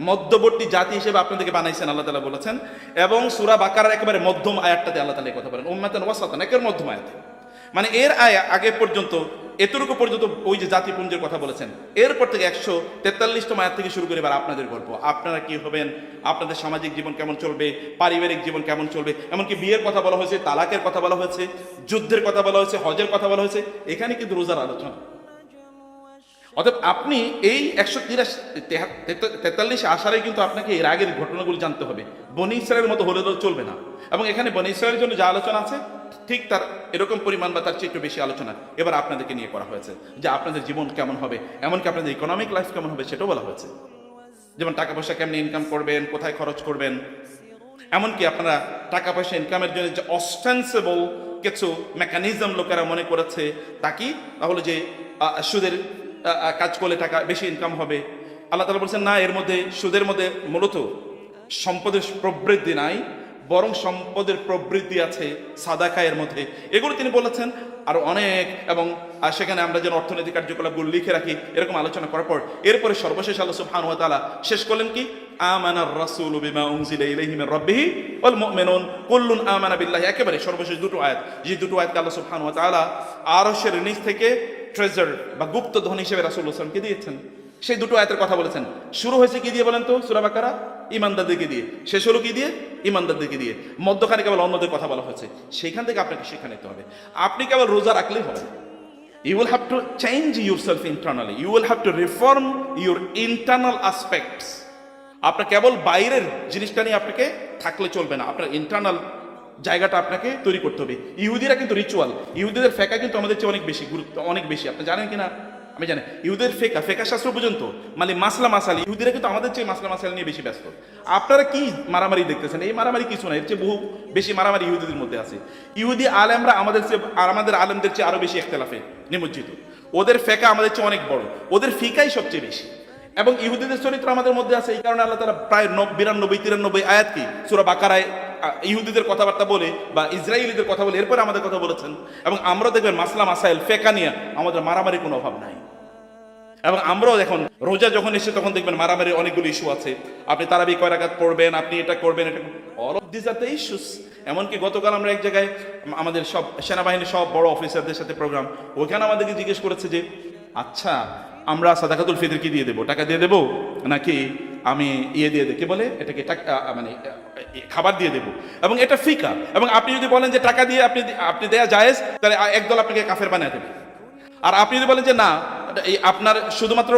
মধ্যবর্তী জাতি হিসেবে আপনাদেরকে বানাইছেন, আল্লাহ তালা বলেছেন। এবং সুরা বাকার একেবারে মধ্যম আয়াতটাতে আল্লাহ তালা কথা বলেন, উম্মাতান ওয়াসাতান একের মধ্যম আয়াতে। মানে এর আয়া আগে পর্যন্ত, এতটুকু পর্যন্ত ওই যে জাতিপুঞ্জের কথা বলেছেন, এরপর থেকে একশো তেতাল্লিশতম আয়াত থেকে শুরু করে এবার আপনাদের গল্প। আপনারা কি হবেন? আপনাদের সামাজিক জীবন কেমন চলবে? পারিবারিক জীবন কেমন চলবে? এমনকি বিয়ের কথা বলা হয়েছে, তালাকের কথা বলা হয়েছে, যুদ্ধের কথা বলা হয়েছে, হজের কথা বলা হয়েছে, এখানে কিন্তু রোজার আলোচনা। অতএব আপনি এই একশো তিরাশি তেতাল্লিশে আসারে কিন্তু আপনাকে এর আগের ঘটনাগুলো জানতে হবে। বনি ইসরায়েলের মতো হলে চলবে না। এবং এখানে বনি ইসরায়েলের জন্য যা আলোচনা আছে, ঠিক তার এরকম পরিমাণ বা তার চেয়ে একটু বেশি আলোচনা এবার আপনাদেরকে নিয়ে করা হয়েছে যে আপনাদের জীবন কেমন হবে, এমনকি আপনাদের ইকোনমিক লাইফ কেমন হবে সেটাও বলা হয়েছে। যেমন টাকা পয়সা কেমনি ইনকাম করবেন, কোথায় খরচ করবেন। এমনকি আপনারা টাকা পয়সা ইনকামের জন্য যে অস্টেন্সেবল কিছু মেকানিজম লোকেরা মনে করেছে, তা কি? তাহলে যে সুদের কাজ করলে টাকা বেশি ইনকাম হবে। আল্লাহ তালা বলছেন, না, এর মধ্যে সুদের মধ্যে মূলত সম্পদের প্রবৃদ্ধি নাই, বরং সম্পদের প্রবৃদ্ধি আছে সাদাকায়ের মধ্যে। এগুলো তিনি বলেছেন, আর অনেক, এবং সেখানে আমরা যেন অর্থনৈতিক কার্যকলাপগুলো লিখে রাখি, এরকম আলোচনা করার পর, এরপরে সর্বশেষ ওয়া তাআলা শেষ করলেন কি? আমানা রাসূল বিমা উনজিলা ইলাইহি মির আমানা বিল্লাহি। একেবারে সর্বশেষ দুটো আয়াত। যে দুটো আয়াতকে আল্লাহ সুবহানাহু ওয়া তাআলা আরশের নিচ থেকে ট্রেজার বা গুপ্ত ধন হিসেবে সাল্লাল্লাহু আলাইহি দিয়েছেন? সেই দুটো আয়াতের কথা বলেছেন। শুরু হয়েছে কি দিয়ে বলেন তো? সূরা বাকারা ইমানদারদেরকে দিয়ে। শেষ হলো কি দিয়ে? ইমানদারদেরকে দিয়ে। মধ্যখানে কেবল অন্যদের কথা বলা হয়েছে। সেইখান থেকে আপনাকে শিক্ষা নিতে হবে। আপনি কেবল রোজা রাখলেই হবে। না। You will have to change yourself internally. You will have to reform your internal aspects. আপনার কেবল বাইরের জিনিসটা নিয়ে আপনাকে থাকলে চলবে না। আপনার ইন্টারনাল জায়গাটা আপনাকে তৈরি করতে হবে। ইহুদিরা কিন্তু রিচুয়াল ইহুদিদের ফেকা কিন্তু আমাদের চেয়ে অনেক বেশি গুরুত্ব, অনেক বেশি। আপনি জানেন কিনা? আমি জানি। ইহুদের ফেকা ফেকা শাস্ত্র পর্যন্ত মানে মাসলা মাসালি, ইহুদিরা কিন্তু আমাদের চেয়ে মাসলা মাসাল নিয়ে বেশি ব্যস্ত। আপনারা কি মারামারি দেখতেছেন? এই মারামারি কিছু না, এর চেয়ে বহু বেশি মারামারি ইহুদিদের মধ্যে আছে। ইহুদি আলেমরা আমাদের চেয়ে আর আমাদের আলেমদের চেয়ে আরও বেশি একতলাফে নিমজ্জিত। ওদের ফেকা আমাদের চেয়ে অনেক বড়। ওদের ফিকাই সবচেয়ে বেশি। এবং ইহুদিদের চরিত্র আমাদের মধ্যে আছে, এই কারণে আল্লাহ তারা প্রায় নব, বিরানব্বই, তিরানব্বই আয়াত কি? সুরা বাকারায় ইহুদিদের কথাবার্তা বলে বা ইসরায়েলিদের কথা বলে, এরপরে আমাদের কথা বলেছেন। এবং আমরা দেখবেন মাসলা মাসাইল, ফেকা নিয়ে আমাদের মারামারি কোনো অভাব নাই। এবং আমরাও এখন রোজা যখন এসে তখন দেখবেন মারামারি অনেকগুলো ইস্যু আছে। আপনি তারাবি কয় রাকাত পড়বেন, আপনি এটা করবেন, এটা all of this are the issues এমনকি গতকাল আমরা এক জায়গায় আমাদের সব সেনাবাহিনীর সব বড় অফিসারদের সাথে প্রোগ্রাম ওইখানে আমাদেরকে জিজ্ঞেস করেছে যে আচ্ছা আমরা সাদাকাতুল ফিতর কি দিয়ে দেবো? টাকা দিয়ে দেবো? নাকি আমি ইয়ে দিয়ে দেবো কি বলে? এটাকে টাকা মানে খাবার দিয়ে দেবো। এবং এটা ফিকা। এবং আপনি যদি বলেন যে টাকা দিয়ে আপনি আপনি দেয়া জায়েজ, তাহলে একদল আপনাকে কাফের বানিয়ে দেবে। আর আপনি যদি বলেন যে না, এই আপনার শুধুমাত্র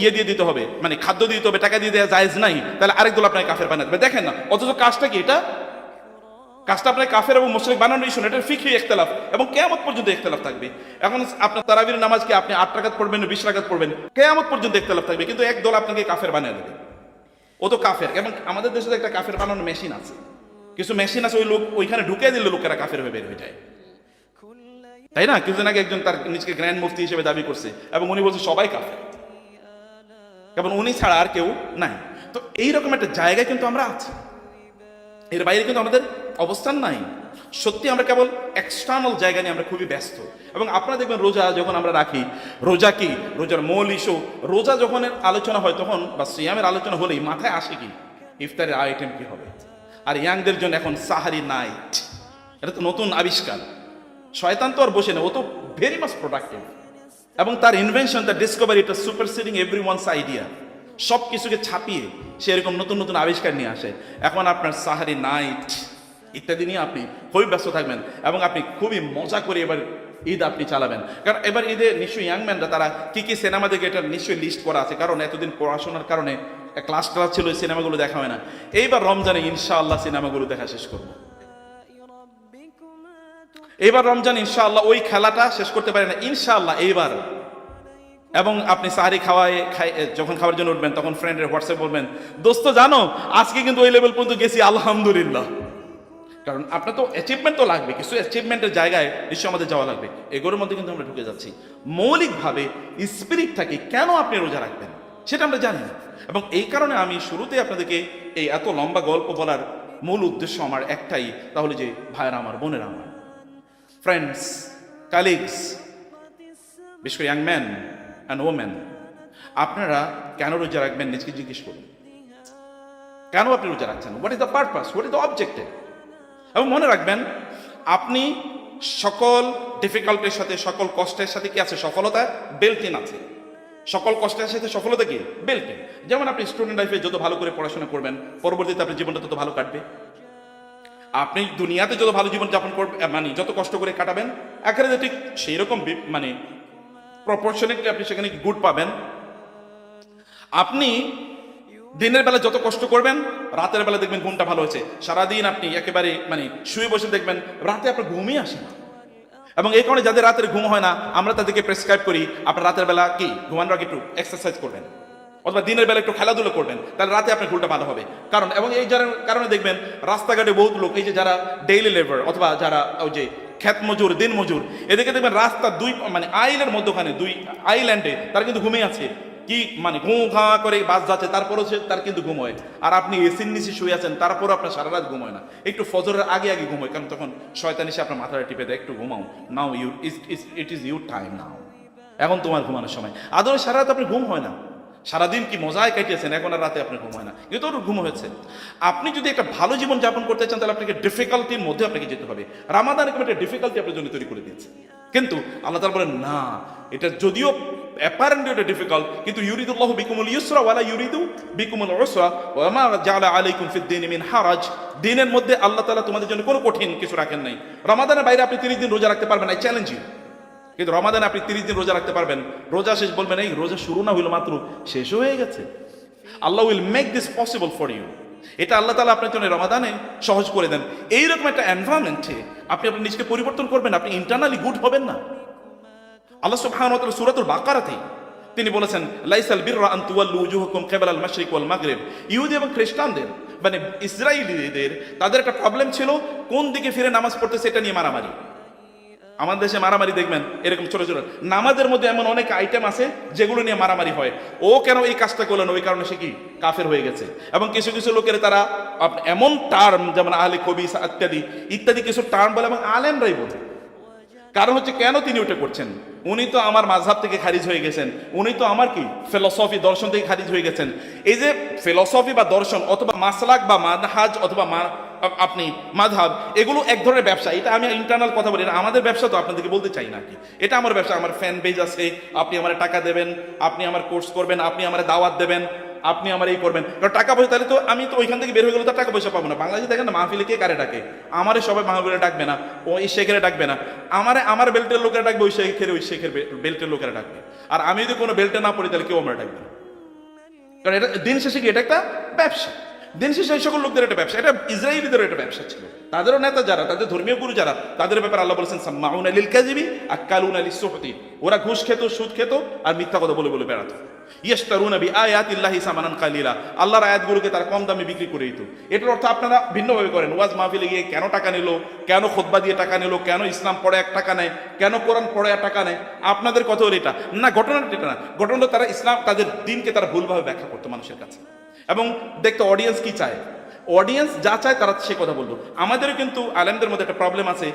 ইয়ে দিয়ে দিতে হবে মানে খাদ্য দিয়ে দিতে হবে, টাকা দিয়ে দেওয়া জায়েজ নাই, তাহলে আরেক দল আপনাকে কাফের বানিয়ে দেবে। দেখেন না, অথচ কাজটা কি এটা? কাজটা আপনার কাফের এবং মুসলিম বানানো ইস্যু এটা ফিক্রি একতলাফ এবং কেয়ামত পর্যন্ত একতলাফ থাকবে। এখন আপনার তারাবির নামাজকে আপনি আট টাকাত পড়বেন, বিশ টাকাত পড়বেন? কেয়ামত পর্যন্ত একতলাফ থাকবে, কিন্তু এক দল আপনাকে কাফের বানিয়ে দেবে। ও তো কাফের। এবং আমাদের দেশে তো একটা কাফের বানানোর মেশিন আছে। কিছু মেশিন আছে, ওই লোক ওইখানে ঢুকে দিলে লোকেরা কাফের হয়ে বের হয়ে যায়। তাই না? কিছুদিন আগে একজন তার নিজেকে গ্র্যান্ড মুফতি হিসেবে দাবি করছে এবং উনি বলছে, সবাই কাফের। এবং উনি ছাড়া আর কেউ নাই। তো এইরকম একটা জায়গায় কিন্তু আমরা আছি। এর বাইরে কিন্তু আমাদের অবস্থান নাই। সত্যি আমরা কেবল এক্সটার্নাল জায়গা নিয়ে আমরা খুবই ব্যস্ত। এবং আপনারা দেখবেন রোজা যখন আমরা রাখি, রোজা কি? রোজার মূল ইস্যু রোজা যখন আলোচনা হয় তখন বা সিয়ামের আলোচনা হলেই মাথায় আসে কি? ইফতারের আইটেম কি হবে? আর ইয়াংদের জন্য এখন সাহারি নাইট এটা তো নতুন আবিষ্কার। শয়তান তো আর বসে না ও তো ভেরি মাচ প্রোডাক্টিভ এবং তার ইনভেনশন তার ডিসকভারি এটা সুপারসিডিং এভরি ওয়ান্স আইডিয়া সব কিছুকে ছাপিয়ে সে এরকম নতুন নতুন আবিষ্কার নিয়ে আসে। এখন আপনার সাহারি নাইট ইত্যাদি নিয়ে আপনি খুবই ব্যস্ত থাকবেন এবং আপনি খুবই মজা করে এবার ঈদ আপনি চালাবেন। কারণ এবার ঈদে নিশ্চয়ই ইয়াংম্যানরা তারা কি কি সিনেমা দেখে এটা নিশ্চয়ই লিস্ট করা আছে। কারণ এতদিন পড়াশোনার কারণে ক্লাস ক্লাস ছিল, ওই সিনেমাগুলো দেখা হয় না। এইবার রমজানে ইনশাআল্লাহ সিনেমাগুলো দেখা শেষ করব। এইবার রমজান ইনশাআল্লাহ ওই খেলাটা শেষ করতে পারে না, ইনশাআল্লাহ এইবার। এবং আপনি সাহারি খাওয়ায়, খাই যখন খাওয়ার জন্য উঠবেন, তখন ফ্রেন্ডের হোয়াটসঅ্যাপ বলবেন, দোস্ত, জানো, আজকে কিন্তু ওই লেভেল পর্যন্ত গেছি, আলহামদুলিল্লাহ। কারণ আপনার তো অ্যাচিভমেন্ট তো লাগবে, কিছু অ্যাচিভমেন্টের জায়গায় নিশ্চয় আমাদের যাওয়া লাগবে। এগুলোর মধ্যে কিন্তু আমরা ঢুকে যাচ্ছি। মৌলিকভাবে স্পিরিট থাকে, কেন আপনি রোজা রাখবেন? সেটা আমরা জানি না। এবং এই কারণে আমি শুরুতে আপনাদেরকে এই এত লম্বা গল্প বলার মূল উদ্দেশ্য আমার একটাই তাহলে যে, ভাইয়েরা আমার, বোনেরা আমার। ফ্রেন্ডস কালিগস বিশেষ করে ইয়াং ম্যান অ্যান্ড ওম্যান আপনারা কেন রোজা রাখবেন? নিজেকে জিজ্ঞেস করুন। কেন আপনি রোজা রাখছেন? What is the purpose what is the objective এবং মনে রাখবেন, আপনি সকল ডিফিকাল্টির সাথে, সকল কষ্টের সাথে কি আছে? সফলতা বেলটিন আছে। সকল কষ্টের সাথে সফলতা কি? বেলটিন যেমন আপনি স্টুডেন্ট লাইফে যত ভালো করে পড়াশোনা করবেন, পরবর্তীতে আপনার জীবনটা তত ভালো কাটবে। আপনি দুনিয়াতে যত ভালো জীবন যাপন করবেন মানে যত কষ্ট করে কাটাবেন, একেবারে ঠিক সেই রকম মানে প্রপোর্শনেটলি আপনি সেখানে গুড পাবেন। আপনি দিনের বেলা যত কষ্ট করবেন, রাতের বেলা দেখবেন ঘুমটা ভালো হয়েছে। সারাদিন আপনি একেবারে মানে শুয়ে বসে দেখবেন, রাতে আপনার ঘুমই আসে না। এবং এই কারণে যাদের রাতের ঘুম হয় না, আমরা তাদেরকে প্রেসক্রাইব করি, আপনার রাতের বেলা কি ঘুমানোর আগে একটু এক্সারসাইজ করবেন। অথবা দিনের বেলা একটু খেলাধুলো করবেন, তাহলে রাতে আপনার ঘুমটা ভালো হবে। কারণ, এবং এই কারণে দেখবেন, রাস্তাঘাটে বহুত লোক, এই যে যারা ডেইলি লেবার অথবা যারা ওই যে ক্ষেত মজুর, দিন মজুর এদিকে দেখবেন রাস্তা দুই মানে আইলের মধ্যখানে, দুই আইল্যান্ডে তারা কিন্তু ঘুমিয়ে আছে। কি মানে ঘুম ঘা করে বাস যাচ্ছে, তারপরও সে, তার কিন্তু ঘুম হয়। আর আপনি এসির নিচে শুয়ে আছেন, তারপরও আপনার সারা রাত ঘুম হয় না। একটু ফজরের আগে আগে ঘুম হয়, কারণ তখন শয়তান এসে আপনার মাথাটা টিপে দেয়, একটু ঘুমাও। Now you it is your time now এখন তোমার ঘুমানোর সময়। আদৌ সারা রাত আপনি ঘুম হয় না। সারাদিন কি মজায় কাটিয়েছেন, এখন আর রাতে আপনার ঘুম হয় না। কিন্তু ওর ঘুম হয়েছে। আপনি যদি একটা ভালো জীবন যাপন করতে চান, তাহলে আপনাকে ডিফিকাল্টির মধ্যে আপনাকে যেতে হবে। রামাদান একটা ডিফিকাল্টি আপনার জন্য তৈরি করে দিয়েছে। কিন্তু আল্লাহ তালা বলেন, না, এটা যদিও অ্যাপারেন্টলি এটা ডিফিকাল্ট কিন্তু ইউরিদুল্লাহ বিকুমুল ইউসরা ওয়ালা ইউরিদু বিকুমুল উসরা ওয়া মা জাআলা আলাইকুম ফিদ দীনি মিন হারাজ দিনের মধ্যে আল্লাহ তাআলা তোমাদের জন্য কোনো কঠিন কিছু রাখেন নাই। রমাদানের বাইরে আপনি 30 দিন রোজা রাখতে পারবেন না চ্যালেঞ্জ ইউ কিন্তু রমাদানে আপনি তিরিশ দিন রোজা রাখতে পারবেন। রোজা শেষ বলবেন, এই রোজা শুরু না হইল মাত্র, শেষ হয়ে গেছে। Allah will make this possible for you এটা আল্লাহ তালা আপনার জন্য রমাদানে সহজ করে দেন। এইরকম একটা এনভায়রনমেন্টে আপনি আপনার নিজেকে পরিবর্তন করবেন, আপনি ইন্টারনালি গুড হবেন না। আল্লাহ সুবহানাহু ওয়া সূরাতুল তিনি বলেছেন, লাইসাল বিররা আন তুওয়াল্লু উজুহাকুম কিবাল আল মাশরিক ওয়াল মাগরিব। ইহুদি এবং খ্রিস্টানদের মানে ইসরায়েলিদের তাদের একটা প্রবলেম ছিল, কোন দিকে ফিরে নামাজ পড়তে সেটা নিয়ে মারামারি। আমাদের দেশে মারামারি দেখবেন, এরকম ছোট ছোট। নামাজের মধ্যে এমন অনেক আইটেম আছে, যেগুলো নিয়ে মারামারি হয়। ও কেন এই কাজটা করলেন ওই কারণে সে কি? কাফের হয়ে গেছে। এবং কিছু কিছু লোকের তারা এমন টার্ম যেমন আলে কবি ইত্যাদি ইত্যাদি কিছু টার্ম বলে, এবং আলেমরাই বলে। কারণ হচ্ছে কেন তিনি ওটা করছেন? উনি তো আমার মাঝহাব থেকে খারিজ হয়ে গেছেন। উনি তো আমার কি? ফিলসফি দর্শন থেকে খারিজ হয়ে গেছেন। এই যে ফিলসফি বা দর্শন অথবা মাসলাক বা মানহাজ অথবা আপনি মাধাব এগুলো এক ধরনের ব্যবসা। এটা আমি ইন্টারনাল কথা বলি না। আমাদের ব্যবসা তো আপনাদেরকে বলতে চাই না কি। এটা আমার ব্যবসা। আমার ফ্যান পেজ আছে। আপনি আমার টাকা দেবেন, আপনি আমার কোর্স করবেন, আপনি আমার দাওয়াত দেবেন। আপনি আমার এই করবেন। কারণ টাকা পয়সা, তাহলে তো আমি তো ওইখান থেকে বের হয়ে গেলে তো টাকা পয়সা পাবো না। বাংলাদেশে দেখেন না, মাহফিলে কে কারে ডাকে? আমারে সবাই মাহফিলে ডাকবে না। ওই শেখেরে ডাকবে না। আমারে, আমার বেল্টের লোকেরা ডাকবে, ওই শেখের ওই শেখের বেল্টের লোকেরা ডাকবে। আর আমি যদি কোনো বেল্টে না পড়ি, তাহলে কেউ আমরা ডাকবে। কারণ এটা দিন শেষে কি, এটা একটা ব্যবসা। দিন শেষে এই সকল লোকদের একটা ব্যবসা। এটা ইসরায়েলিদের একটা ব্যবসা ছিল। তাদেরও নেতা যারা, তাদের ধর্মীয় গুরু যারা, তাদের ব্যাপারে আল্লাহ বলেছেন, সাম্মাউন আলিল কাজিবি আর কালুন আলী সোহতি। ওরা ঘুষ খেত, সুদ খেত আর মিথ্যা কথা বলে বলে বেড়াতো। ইয়েস্তারুন বি আয়াতিল্লাহি সামানান কালিলা। আল্লাহর আয়াতগুলোকে তারা কম দামে বিক্রি করে দিত। এটার অর্থ আপনারা ভিন্নভাবে করেন। ওয়াজ মাহফিলে গিয়ে কেন টাকা নিল? কেন খোদবা দিয়ে টাকা নিল? কেন ইসলাম পড়ে এক টাকা নেয়? কেন কোরআন পড়ে এক টাকা নেয়? আপনাদের কথা হলো এটা। না, ঘটনাটা এটা না। ঘটনাটা তারা ইসলাম, তাদের দিনকে তারা ভুলভাবে ব্যাখ্যা করতো মানুষের কাছে। এবং দেখতে অডিয়েন্স কি চায়? অডিয়েন্স যা চায় তারা সে কথা বলব। আমাদেরও কিন্তু আলেমদের মধ্যে একটা প্রবলেম আছে।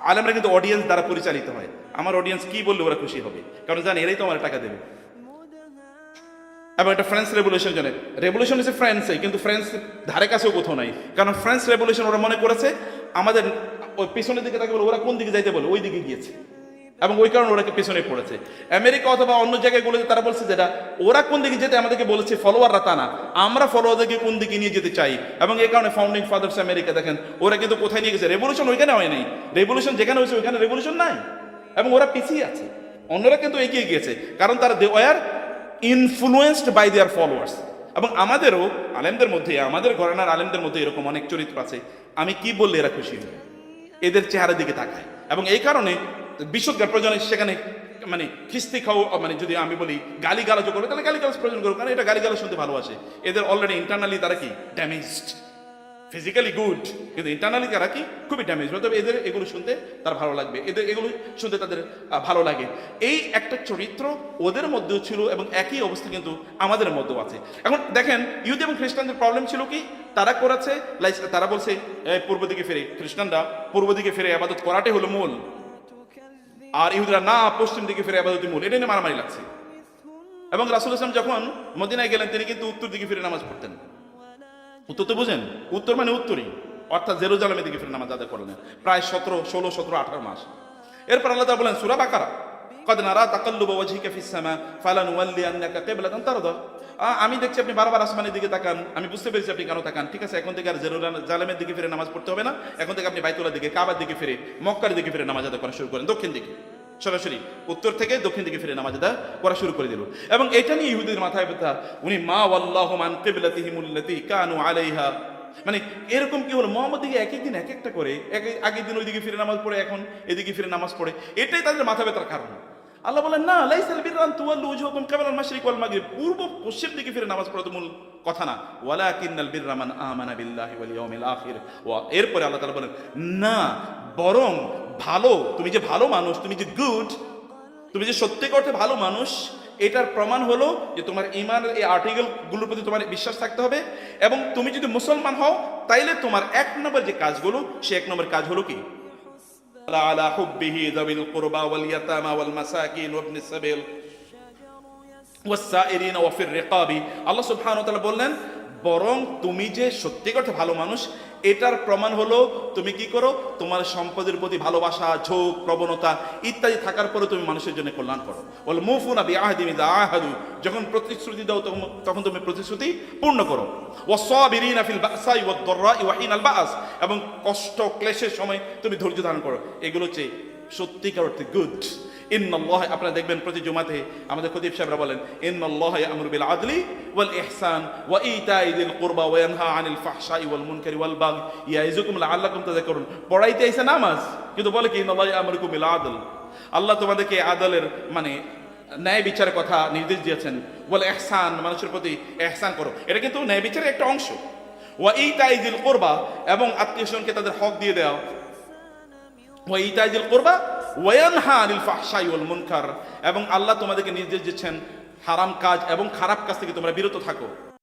আলেমরা কিন্তু অডিয়েন্স দ্বারা পরিচালিত হয়। আমার অডিয়েন্স কি বললে ওরা খুশি হবে। কারণ জানে এরাই তো আমার টাকা দেবে। এবং একটা ফ্রেঞ্চ রেভলিউশন জানে রেভলিউশন হচ্ছে ফ্রান্সে কিন্তু ফ্রান্স ধারে কাছেও কোথাও নাই। কারণ ফ্রেঞ্চ রেভলিউশন ওরা মনে করেছে, আমাদের, ওই পিছনের দিকে তাকে বলে, ওরা কোন দিকে যাইতে বলে? ওই দিকে গিয়েছে। এবং ওই কারণে ওরা পিছনে পড়েছে। আমেরিকা অথবা অন্য জায়গাগুলোতে তারা বলছে যেটা ওরা কোন দিকে যেতে আমাদেরকে বলেছে ফলোয়াররা তা না। আমরা ফলোয়ারদেরকে কোন দিকে নিয়ে যেতে চাই? এবং এই কারণে ফাউন্ডিং ফাদার্স আমেরিকা, দেখেন, ওরা কিন্তু কোথায় নিয়ে গেছে? রেভলিউশন ওইখানে হয় নাই। রেভলিউশন যেখানে হয়েছে, ওইখানে রেভলিউশন নাই। এবং ওরা পিছিয়ে আছে। অন্যরা কিন্তু এগিয়ে গিয়েছে। কারণ তারা they were influenced by their followers এবং আমাদেরও আলেমদের মধ্যে, আমাদের ঘরানার আলেমদের মধ্যে এরকম অনেক চরিত্র আছে। আমি কি বললে এরা খুশি হবে? এদের চেহারার দিকে তাকায়। এবং এই কারণে বিশুদ্ধ প্রয়োজনে সেখানে মানে খিস্তি খাও মানে যদি আমি বলি গালি গালাজও করবে, তাহলে গালি গালাজ প্রয়োজন করব কারণ এটা গালি গালাজ শুনতে ভালোবাসে। এদের অলরেডি ইন্টারনালি তারা কি? ড্যামেজড ফিজিক্যালি গুড কিন্তু ইন্টারনালি তারা কি? খুবই ড্যামেজ তবে এদের এগুলো শুনতে তার ভালো লাগবে। এদের এগুলো শুনতে তাদের ভালো লাগে। এই একটা চরিত্র ওদের মধ্যেও ছিল এবং একই অবস্থা কিন্তু আমাদের মধ্যেও আছে। এখন দেখেন, ইহুদি এবং খ্রিস্টানদের প্রবলেম ছিল কি? তারা করেছে তারা বলছে পূর্ব দিকে ফিরে। খ্রিস্টানরা পূর্ব দিকে ফিরে আবাদত করাটাই হলো মূল। আর ইহুদিরা না পশ্চিম দিকে ফিরে আবাদতি মূল। এটা নিয়ে মারামারি লাগছে। এবং রাসুল ইসলাম যখন মদিনায় গেলেন, তিনি কিন্তু উত্তর দিকে ফিরে নামাজ পড়তেন। উত্তর তো বুঝেন? উত্তর মানে উত্তরই। অর্থাৎ জেরুজালামের দিকে ফিরে নামাজ আদায় করলেন। প্রায় সতেরো, ষোলো, সতেরো, আঠারো মাস। এরপর আল্লাহ বলেন, সুরা বাকারা। কদ নারা তাকাল্লুব ওয়াজহিকা ফিস সামা, ফালানুওয়াল্লিয়ান্নাকা কিবলাতান তারদা। আমি দেখছি আপনি বারবার আসমানের দিকে তাকান, আমি বুঝতে পেরেছি আপনি কেন তাকান। ঠিক আছে, এখন থেকে আর জেরুজালেমের দিকে ফিরে নামাজ পড়তে হবে না। এখন থেকে আপনি বাইতুল্লাহ দিকে, কাবার দিকে ফিরে, মক্কার দিকে ফিরে নামাজ আদায় করা শুরু করেন। দক্ষিণ দিকে, সরাসরি উত্তর থেকে দক্ষিণ দিকে ফিরে নামাজ আদা করা শুরু করে দিল। এবং এটা নিয়ে ইহুদির মাথায় ব্যথা। উনি মা ওয়াল্লাহু মান কিবলাতিহিমুল্লাতি কানু আলাইহা। মানে এরকম কি হলো, মোহাম্মদ দিকে এক একদিন এক একটা করে, এক- আগের দিন ওইদিকে ফিরে নামাজ পড়ে, এখন এদিকে ফিরে নামাজ পড়ে। এটাই তাদের মাথা ব্যথার কারণ। আল্লাহ বলেন, না, লাইসাল বিররান তুওয়াল্লু উজুহাকুম কিবালাল মাশরিক ওয়াল মাগরিব। পূর্ব পশ্চিম দিকে ফিরে নামাজ পড়া তো মূল কথা না। ওয়ালাকিন্নাল বিররা মান আমানা বিল্লাহি ওয়াল ইয়াউমিল আখির। ওয়া এরপরে আল্লাহ তাআলা বলেন, না, বরং ভালো, তুমি যে ভালো মানুষ, তুমি যে গুড, তুমি যে সত্যিকার অর্থে ভালো মানুষ, এটার প্রমাণ হলো যে তোমার ইমানের এই আর্টিকেলগুলোর প্রতি তোমার বিশ্বাস থাকতে হবে এবং তুমি যদি মুসলমান হও, তাইলে তোমার এক নম্বর যে কাজগুলো, সে এক নম্বর কাজ হলো কি? على حبه ذوي القربى واليتامى والمساكين وابن السبيل والسائرين وفي الرقاب আল্লাহ সুবহানাহু ওয়া তাআলা বললেন বরং তুমি যে সত্যিকার অর্থে ভালো মানুষ এটার প্রমাণ হলো, তুমি কি করো? তোমার সম্পদের প্রতি ভালোবাসা, ঝোঁক, প্রবণতা ইত্যাদি থাকার পরে তুমি মানুষের জন্য কল্যাণ করো। বল মুফুনা বিআহদিম ইযা আহাদু। যখন প্রতিশ্রুতি দাও, তখন- তুমি প্রতিশ্রুতি পূর্ণ করো। ওয়াসাবিরিনা ফিল বাসাই ওয়াদ দররাই ওয়া হিনাল বাস এবং কষ্ট, ক্লেশের সময় তুমি ধৈর্য ধারণ করো। এগুলো হচ্ছে সত্যিকার অর্থে গুড ইন্নাল্লাহ, আপনারা দেখবেন প্রতি জুমাতে আমাদের খতিব সাহেবরা বলেন, ইন্নাল্লাহ ইয়ামুরু বিল আদলি ওয়াল ইহসান ওয়া ইতাই দিল কুরবা ওয়া ইয়ানহা আনিল ফাহশাই ওয়াল মুনকারি ওয়াল বাগি ইয়াইজুকুম লাআল্লাকুম তাযাক্কারুন পড়াইতে আইসা নামাজ, কিন্তু বলে কি, ইন্নাল্লাহ ইয়ামুরুকুম বিল আদল। আল্লাহ তোমাদেরকে আদলের মানে ন্যায় বিচারের কথা নির্দেশ দিয়েছেন। বলে এহসান মানুষের প্রতি এহসান করো। এটা কিন্তু ন্যায় বিচারের একটা অংশ। ওয়া ইতাই দিল কুরবা, এবং আত্মীয় স্বজনকে তাদের হক দিয়ে দেওয়া। ওয়াইতাজিল করবা ওয়ানহা আনিল ফাহসাই ওল মুনকার। এবং আল্লাহ তোমাদেরকে নির্দেশ দিচ্ছেন, হারাম কাজ এবং খারাপ কাজ থেকে তোমরা বিরত থাকো।